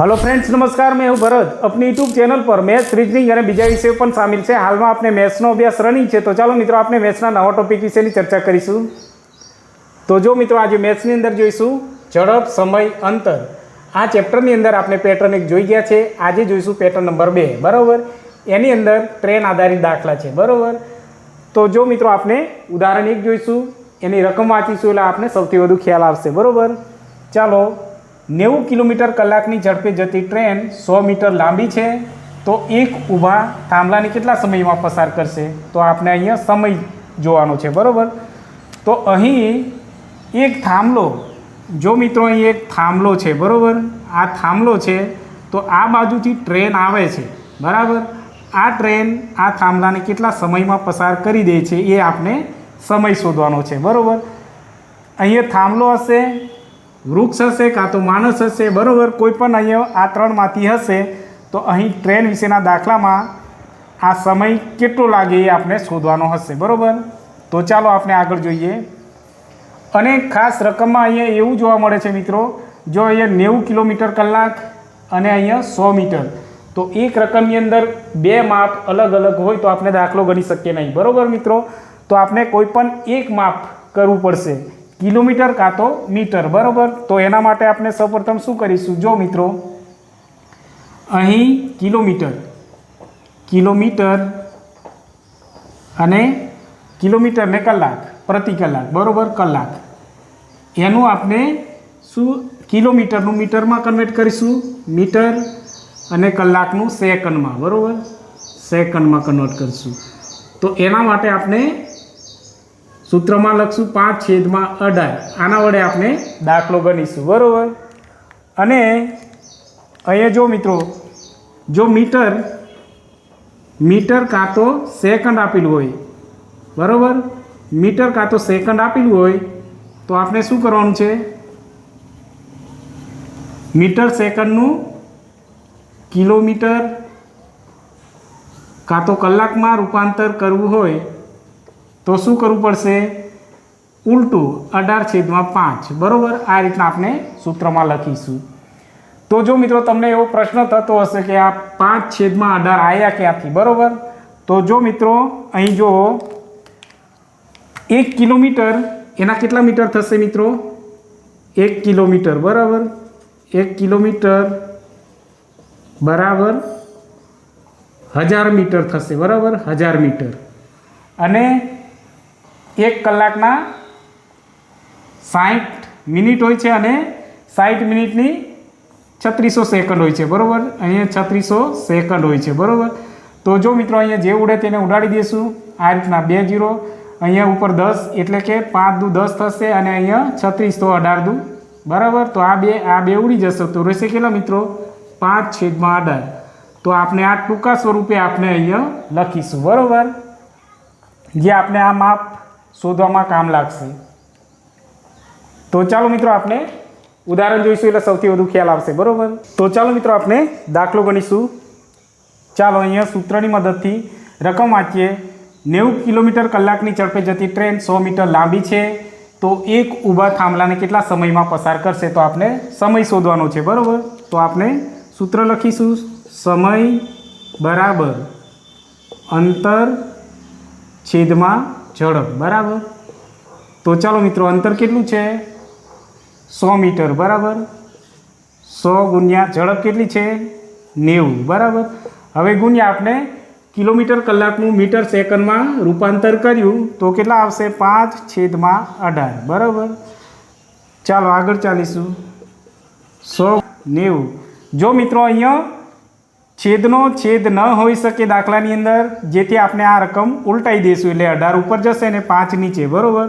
Hello friends નમસ્કાર, મેં હું ભરત. આપની યુટ્યુબ ચેનલ પર મેથ્સ રીઝનિંગ અને બીજા વિષયો પણ સામેલ છે. હાલમાં આપણે મેથ્સનો અભ્યાસ રનિંગ છે. તો ચાલો મિત્રો, આપણે મેથ્સના નવા ટોપિક વિશેની ચર્ચા કરીશું. તો જો મિત્રો, આજે મેથ્સની અંદર જોઈશું ઝડપ, સમય, અંતર. આ ચેપ્ટરની અંદર આપણે પેટર્ન એક જોઈ ગયા છે. આજે જોઈશું પેટર્ન નંબર બે. બરાબર? એની અંદર ટ્રેન આધારિત દાખલા છે. બરાબર? તો જો મિત્રો, આપણે ઉદાહરણ એક જોઈશું. એની રકમ વાંચીશું એટલે આપણે સૌથી વધુ ખ્યાલ આવશે. બરાબર? ચાલો નેવું કિલોમીટર કલાકની ઝડપે જતી ટ્રેન સો મીટર લાંબી છે. તો એક ઊભા થાંભલાને કેટલા સમયમાં પસાર કરશે? તો આપણે અહીંયા સમય જોવાનો છે, બરાબર? તો અહીં એક થાંભલો, જો મિત્રો અહીં એક થાંભલો છે, બરાબર? આ થાંભલો છે, તો આ બાજુથી ટ્રેન આવે છે, બરાબર? આ ટ્રેન આ થાંભલાને કેટલા સમયમાં પસાર કરી દે છે એ આપણે સમય શોધવાનો છે, બરાબર? અહીંયા થાંભલો હશે વૃક્ષ હશે કાં તો માણસ હશે, બરાબર? કોઈ પણ અહીંયા આ ત્રણમાંથી હશે, તો અહીં ટ્રેન વિશેના દાખલામાં આ સમય કેટલો લાગે એ આપણે શોધવાનો હશે, બરાબર? તો ચાલો આપણે આગળ જોઈએ. અને ખાસ રકમમાં અહીંયા એવું જોવા મળે છે મિત્રો, જો અહીંયા નેવું કિલોમીટર કલાક અને અહીંયા સો મીટર, તો એક રકમની અંદર બે માપ અલગ અલગ હોય તો આપણે દાખલો ગણી શકીએ નહીં, બરાબર મિત્રો? તો આપણે કોઈ પણ એક માપ કરવું પડશે. કિલોમીટર કાં તો મીટર, બરાબર? તો એના માટે આપણે સૌપ્રથમ શું કરીશું? જો મિત્રો, અહીં કિલોમીટર કિલોમીટર અને કિલોમીટર ને કલાક, પ્રતિ કલાક, બરાબર? કલાક. એનું આપણે શું કિલોમીટરનું મીટરમાં કન્વર્ટ કરીશું? મીટર અને કલાકનું સેકન્ડમાં, બરાબર? સેકન્ડમાં કન્વર્ટ કરીશું. તો એના માટે આપણે સૂત્રમાં લખશું પાંચ છેદમાં અઢાર. આના વડે આપણે દાખલો ગણીશું. બરાબર? અને અહીંયા જો મિત્રો, જો મીટર મીટર કાં તો સેકન્ડ આપેલું હોય. બરાબર? મીટર કાં તો સેકન્ડ આપેલું હોય, તો આપણે શું કરવાનું છે? મીટર સેકન્ડનું કિલોમીટર કાં તો કલાકમાં રૂપાંતર કરવું હોય તો શું કરવું પડશે? ઉલટું, અઢાર છેદમાં પાંચ. બરાબર? આ રીતના આપણે સૂત્રમાં લખીશું. તો જો મિત્રો, તમને એવો પ્રશ્ન થતો હશે કે આ પાંચ છેદમાં અઢાર આવ્યા ક્યાંથી? બરાબર? તો જો મિત્રો, અહીં જો એક કિલોમીટર. એના કેટલા મીટર થશે મિત્રો? એક કિલોમીટર. બરાબર? એક કિલોમીટર બરાબર હજાર મીટર થશે. બરાબર? હજાર મીટર. અને એક કલાકના સાઠ મિનિટ હોય છે અને સાઠ મિનિટની છત્રીસો સેકન્ડ હોય છે, બરાબર? અહીંયા છત્રીસો સેકન્ડ હોય છે, બરાબર? તો જો મિત્રો અહીંયા જે ઉડે તેને ઉડાડી દઈશું. આ રીતના બે જીરો. અહીંયા ઉપર દસ એટલે કે પાંચ દુ દસ થશે અને અહીંયા છત્રીસ તો અઢાર દુ. બરાબર? તો આ બે આ બે ઉડી જશે. તો રહેશે કેટલા મિત્રો? પાંચ છેદમાં અઢાર. તો આપણે આ ટૂંકા સ્વરૂપે આપણે અહીંયા લખીશું. બરાબર? જે આપણે આ માપ શોધવામાં કામ લાગશે. તો ચાલો મિત્રો આપણે ઉદાહરણ જોઈશું, એટલે સૌથી વધુ ખ્યાલ આવશે, બરાબર? તો ચાલો મિત્રો આપણે દાખલો ગણીશું. ચાલો અહીંયા સૂત્રની મદદથી રકમ વાંચીએ. નેવું કિલોમીટર કલાકની ઝડપે જતી ટ્રેન સો મીટર લાંબી છે. તો એક ઊભા થાંભલાને કેટલા સમયમાં પસાર કરશે તો આપણે સમય શોધવાનો છે, બરાબર? તો આપણે સૂત્ર લખીશું. સમય બરાબર અંતર છેદમાં ઝડપ બરાબર? તો ચાલો મિત્રો, અંતર કેટલું છે? સો મીટર, બરાબર? સો ગુણ્યા ઝડપ કેટલી છે? નેવું, બરાબર? હવે ગુણ્યા આપણે કિલોમીટર કલાકનું મીટર સેકન્ડમાં રૂપાંતર કર્યું, તો કેટલા આવશે? પાંચ છેદમાં અઢાર, બરાબર? ચાલો આગળ ચાલીશું. સો નેવું. જો મિત્રો અહીંયા છેદનો છેદ ન હોઈ શકે દાખલાની અંદર, જેથી આપણે આ રકમ ઉલટાઈ દઈશું. એટલે અઢાર ઉપર જશે ને પાંચ નીચે. બરાબર?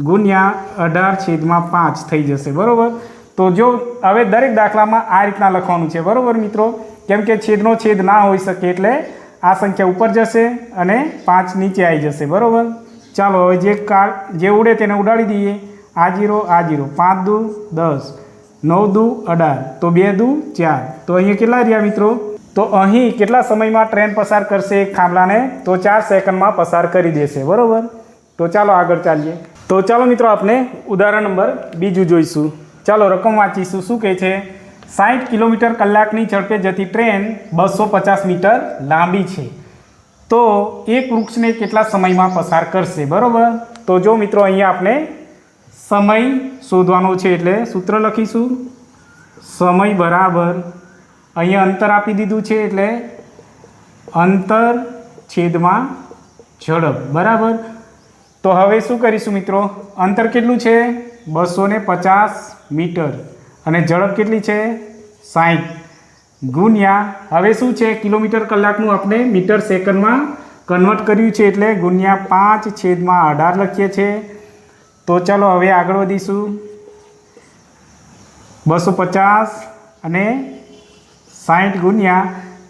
ગુણ્યા અઢાર છેદમાં પાંચ થઈ જશે. બરાબર? તો જો હવે દરેક દાખલામાં આ રીતના લખવાનું છે. બરાબર મિત્રો? કેમ કે છેદનો છેદ ના હોઈ શકે એટલે આ સંખ્યા ઉપર જશે અને પાંચ નીચે આવી જશે. બરાબર? ચાલો, હવે જે કા જે ઉડે તેને ઉડાડી દઈએ. આ જીરો આ જીરો. પાંચ દુ, દસ. નવ દુ, અઢાર. તો બે દુ, ચાર. તો અહીંયા કેટલા રહ્યા મિત્રો? તો અહીં કેટલા સમયમાં ટ્રેન પસાર કરશે એક થાંભલાને? તો ચાર સેકન્ડમાં પસાર કરી દેશે, બરાબર? તો ચાલો આગળ ચાલીએ. તો ચાલો મિત્રો આપણે ઉદાહરણ નંબર બીજું જોઈશું. ચાલો રકમ વાંચીશું. શું કહે છે? સાઠ કિલોમીટર કલાકની ઝડપે જતી ટ્રેન બસો પચાસ મીટર લાંબી છે. તો એક વૃક્ષને કેટલા સમયમાં પસાર કરશે, બરાબર? તો જો મિત્રો અહીંયા આપણે સમય શોધવાનો છે એટલે સૂત્ર લખીશું. સમય બરાબર અહીંયા અંતર આપી દીધું છે એટલે અંતર છેદમાં ઝડપ. બરાબર? તો હવે શું કરીશું મિત્રો? અંતર કેટલું છે? બસો પચાસ મીટર. અને ઝડપ કેટલી છે? સાઠ ગુણ્યા, હવે શું છે? કિલોમીટર કલાકનું આપણે મીટર સેકન્ડમાં કન્વર્ટ કર્યું છે એટલે ગુણ્યા પાંચ છેદમાં અઢાર લખીએ છીએ. તો ચાલો હવે આગળ વધીશું. બસો પચાસ અને સાઠ ગુણ્યા.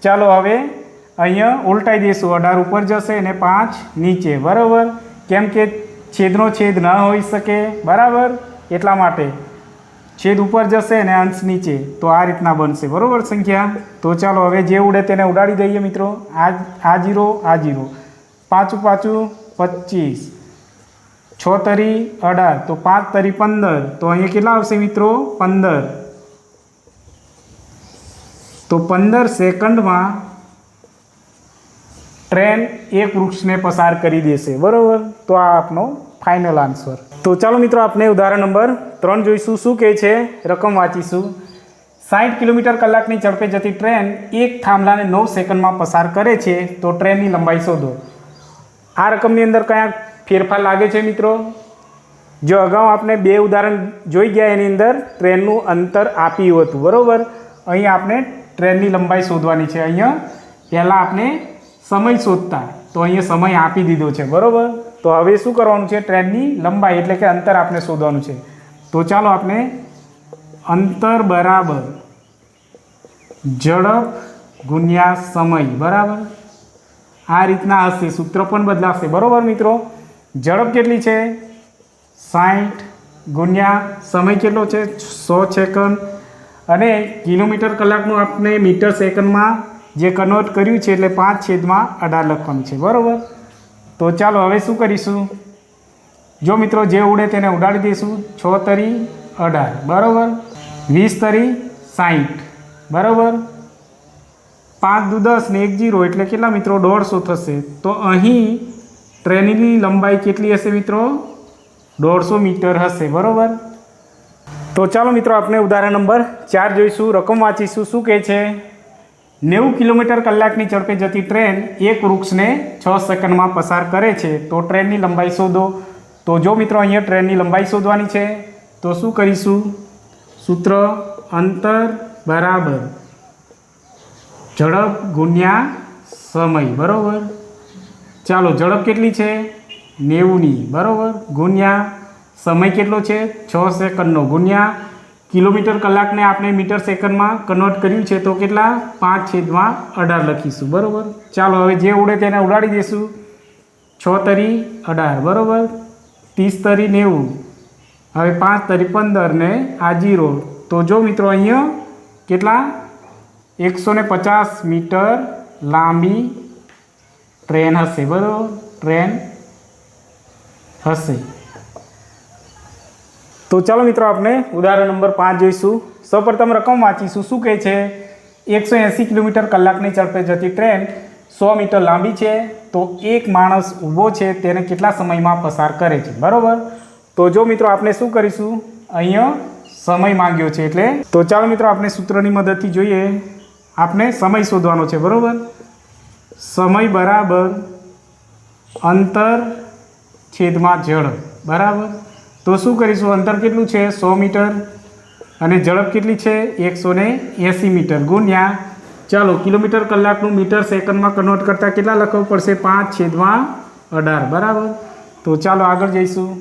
ચાલો હવે અહીંયા ઉલટાઈ દઈશું. અઢાર ઉપર જશે અને પાંચ નીચે. બરાબર? કેમ કે છેદનો છેદ ન હોઈ શકે. બરાબર? એટલા માટે. છેદ ઉપર જશે અને અંશ નીચે. તો આ રીતના બનશે. બરાબર સંખ્યા? તો ચાલો હવે જે ઉડે તેને ઉડાડી દઈએ મિત્રો. આ આ જીરો આ જીરો. પાછું પાછું પચીસ. છ તરી અઢાર. તો પાંચ તરી પંદર. તો અહીંયા કેટલા આવશે મિત્રો? પંદર. તો પંદર સેકન્ડમાં ટ્રેન એક વૃક્ષને પસાર કરી દેશે. બરાબર? તો આ આપનો ફાઇનલ આન્સર તો ચાલો મિત્રો આપણે ઉદાહરણ નંબર ત્રણ જોઈશું. શું કહે છે? રકમ વાંચીશું. સાઠ કિલોમીટર કલાકની ઝડપે જતી ટ્રેન એક થાંભલાને નવ સેકન્ડમાં પસાર કરે છે, તો ટ્રેનની લંબાઈ શોધો. આ રકમની અંદર કયા ફેરફાર લાગે છે મિત્રો? જો અગાઉ આપણે બે ઉદાહરણ જોઈ ગયા, એની અંદર ટ્રેનનું અંતર આપ્યું હતું. બરાબર? અહીં આપણે ટ્રેનની લંબાઈ શોધવાની છે અહીંયા. પહેલાં આપણે સમય શોધતા. તો અહીંયા સમય આપી દીધો છે, બરાબર? તો હવે શું કરવાનું છે? ટ્રેનની લંબાઈ એટલે કે અંતર આપણે શોધવાનું છે. તો ચાલો આપણે અંતર બરાબર ઝડપ ગુણ્યા સમય, બરાબર? આ રીતના હશે, સૂત્ર પણ બદલાશે, બરાબર મિત્રો? ઝડપ કેટલી છે? સાઠ ગુણ્યા સમય કેટલો છે? સો સેકન્ડ અને કિલોમીટર કલાકનું આપણે મીટર સેકન્ડમાં જે કન્વર્ટ કર્યું છે એટલે પાંચ છેદમાં અઢાર લખવાનું છે. બરાબર? તો ચાલો હવે શું કરીશું? જો મિત્રો જે ઉડે તેને ઉડાડી દઈશું. છ તરી અઢાર. બરાબર? વીસ તરી સાઠ બરાબર? પાંચ દુ દસ ને એક જીરો એટલે કેટલા મિત્રો? દોઢસો થશે. તો અહીં ટ્રેનની લંબાઈ કેટલી હશે મિત્રો? દોઢસો મીટર હશે. બરાબર? તો ચાલો મિત્રો આપણે ઉદાહરણ નંબર ચાર જોઈશું. રકમ વાંચીશું. શું કહે છે? નેવું કિલોમીટર કલાકની ઝડપે જતી ટ્રેન એક વૃક્ષને છ સેકન્ડમાં પસાર કરે છે. તો ટ્રેનની લંબાઈ શોધો. તો જો મિત્રો અહીંયા ટ્રેનની લંબાઈ શોધવાની છે, તો શું કરીશું? સૂત્ર અંતર બરાબર ઝડપ ગુણ્યા સમય. બરાબર? ચાલો, ઝડપ કેટલી છે? નેવુંની. બરાબર? ગુણ્યા સમય કેટલો છે? છ સેકન્ડનો. ગુણ્યા કિલોમીટર કલાકને આપણે મીટર સેકન્ડમાં કન્વર્ટ કર્યું છે તો કેટલા? પાંચ છેદમાં અઢાર લખીશું. બરાબર? ચાલો, હવે જે ઉડે તેને ઉડાડી દઈશું છ તરી અઢાર. બરાબર? ત્રીસ તરી નેવું. હવે પાંચ તરી પંદર ને આ જીરો. તો જો મિત્રો અહીંયા કેટલા? એકસો ને પચાસ મીટર લાંબી ટ્રેન હશે. બરાબર? ટ્રેન હશે. તો ચાલો મિત્રો આપણે ઉદાહરણ નંબર પાંચ જોઈશું. સૌપ્રથમ રકમ વાંચીશું. શું કહે છે? એકસો એંસી કિલોમીટર કલાકની ઝડપે જતી ટ્રેન સો મીટર લાંબી છે. તો એક માણસ ઊભો છે, તેને કેટલા સમયમાં પસાર કરે છે? બરાબર? તો જો મિત્રો આપણે શું કરીશું? અહીંયા સમય માંગ્યો છે એટલે તો ચાલો મિત્રો આપણે સૂત્રની મદદથી જોઈએ. આપણે સમય શોધવાનો છે, બરાબર? સમય બરાબર અંતર છેદમાં જળ બરાબર? તો શું કરીશું? અંતર કેટલું છે? સો મીટર. અને ઝડપ કેટલી છે? એકસો ને એંસી મીટર. ગુણ્યા, ચાલો, કિલોમીટર કલાકનું મીટર સેકન્ડમાં કન્વર્ટ કરતાં કેટલા લખવું પડશે? પાંચ છેદમાં અઢાર. બરાબર? તો ચાલો આગળ જઈશું.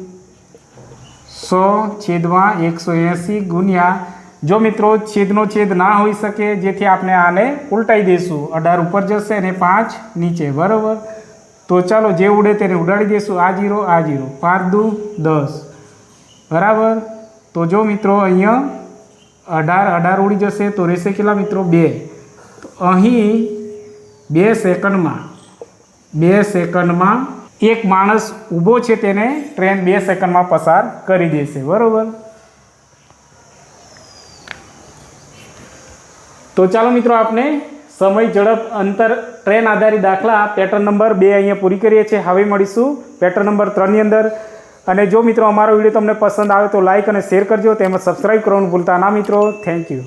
સો છેદમાં એકસો એંસી ગુણ્યા, જો મિત્રો છેદનો છેદ ના હોઈ શકે, જેથી આપણે આને ઉલટાઈ દઈશું. અઢાર ઉપર જશે અને પાંચ નીચે. બરાબર? તો ચાલો જે ઉડે તેને ઉડાડી દઈશું. આ જીરો આ જીરો. પાંચ દુ, દસ. બરાબર? તો જો મિત્રો અહીંયા અઢાર અઢાર ઉડી જશે, તો રહેશે કેટલા મિત્રો? બે. તો અહીં બે સેકન્ડમાં બે સેકન્ડમાં એક માણસ ઊભો છે તેને ટ્રેન બે સેકન્ડમાં પસાર કરી દેશે. બરાબર? તો ચાલો મિત્રો આપણે સમય, ઝડપ, અંતર, ટ્રેન આધારિત દાખલા, પેટર્ન નંબર બે અહીંયા પૂરી કરીએ છીએ. હવે મળીશું પેટર્ન નંબર ત્રણની અંદર. અને જો મિત્રો અમારો વીડિયો તમને પસંદ આવે તો લાઇક અને શેર કરજો. તેમજ સબસ્ક્રાઈબ કરવાનું ભૂલતા ના મિત્રો. Thank you